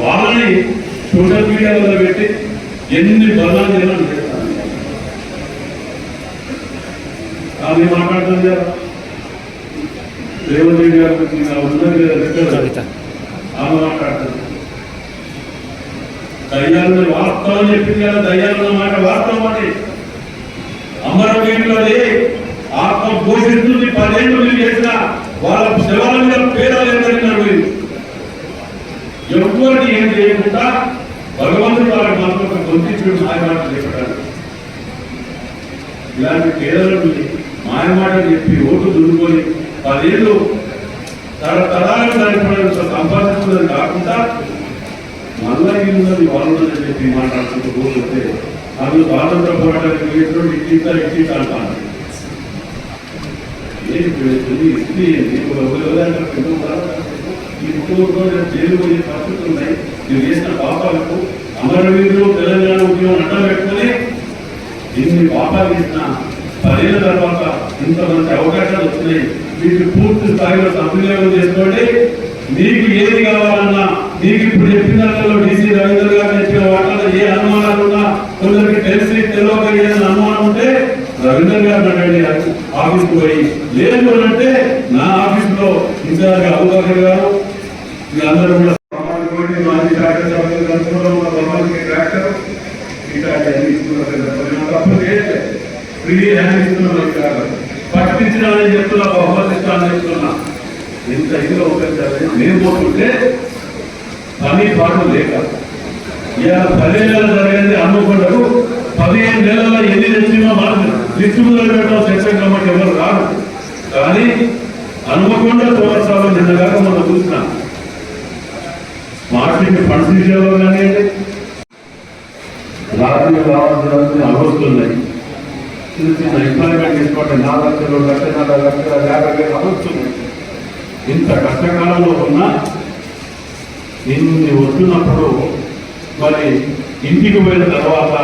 వాళ్ళని సోషల్ మీడియాలో పెట్టి ఎన్ని బలాలు చేయాలని అది మాట్లాడుతుంది కదా రేవంత్ రెడ్డి గారి. ఆమె మాట్లాడుతుంది దయ్యాలను వాస్తవం చెప్పింది కదా దయ్యాలను మాట వాస్తవం అని అమరవీరులది ఆత్మ పోషిస్తుంది పదేళ్ళు చేసిన వాళ్ళ శవాల మీద పేదలు ఎవరికి ఏం చేయకుండా భగవంతుడు వారి మాత్రం గొంతించడం మాయమాటలు చెప్పడానికి ఇలాంటి పేదలకు మాయమాటలు చెప్పి ఓటు దున్నుకొని పదేళ్ళు తరతరాలు దానిపడిన సంపాదించుకున్నది కాకుండా మళ్ళా ఉన్నది వాళ్ళని చెప్పి మాట్లాడుకుంటూ పోతే అందులో స్వాతంత్ర పోరాటానికి వెళ్ళేటువంటి ఇట్లా ఇట్లా అంటాను. ఏంటి ఇది ఇది ఏంటి? ఒక ఉదాహరణ పెద్ద ఉదాహరణ. ఈ కుటుంబంలో నేను జైలు పోయే పరిస్థితులు ఉన్నాయి. మీరు చేసిన పాపాలకు అమరవీరులు తెలంగాణ ఉద్యమం అడ్డం పెట్టుకుని ఇన్ని పాపాలు చేసిన పదేళ్ళ తర్వాత ఇంతమంది అవకాశాలు వస్తున్నాయి వీటిని పూర్తి స్థాయిలో సద్వినియోగం చేసుకోండి. మీకు ఏది కావాలన్నా మీకు ఇప్పుడు చెప్పిన దాంట్లో డీసీ రవీంద్ర గారు చెప్పిన వాటిలో ఏ అనుమానాలు ఉన్నా కొందరికి తెలిసి తెలియక ఏదైనా అనుమానం ఉంటే రవీంద్ర గారు అడగండి ఆఫీస్కి పోయి లేదు అంటే నా ఆఫీస్లో ఇన్ఛార్జ్ అబుబకర్ గారు వీళ్ళందరూ కూడా మాజీ డాక్టర్ సభ్యులు మా బొమ్మలకి ట్రాక్టర్ ఇట్లాంటి అన్ని ఇస్తున్నారు. తప్పు చేయట్లేదు ఫ్రీ హ్యాండ్ ఇస్తున్నాం చెప్తున్నా బహుమతిస్తానని చెప్తున్నా. ఇంత ఇదిలో ఒకసారి నేను పోతుంటే పని పాటు లేక ఇవాళ పదిహేను జరిగింది అమ్మకొండకు పదిహేను నెలల ఎన్ని తెచ్చినా మనకు లిస్టు మీద పెట్టడం సెక్షన్ కమిటీ ఎవరు రాదు కానీ అనుకోకుండా తోరసాలు నిన్నగాక మనం చూసినాం స్మార్ట్ ఫండ్స్ విషయంలో కానివ్వండి. రాత్రి రావాల్సిన అవస్తున్నాయి చిన్న చిన్న ఎంప్లాయ్మెంట్ తీసుకోండి నాలుగు లక్షలు లక్షన్నర లక్షల యాభై వేలు అవస్తున్నాయి ఇంత కష్టకాలంలో ఉన్నా ఇన్ని వస్తున్నప్పుడు మరి ఇంటికి పోయిన తర్వాత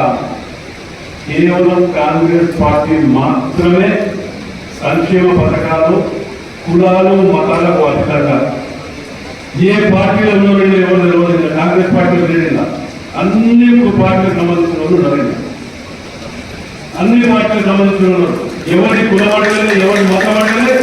కేవలం కాంగ్రెస్ పార్టీ మాత్రమే సంక్షేమ పథకాలు కులాలు మతాలకు అతీతంగా. ఏ పార్టీలో ఎవరు తెలియదు కాంగ్రెస్ పార్టీలో తెలియదు అన్ని పార్టీలకు సంబంధించిన వాళ్ళు నరేంద్ర అన్ని పార్టీలకు సంబంధించిన వాళ్ళు ఎవరి కులమడలే ఎవరి మతం అడగలే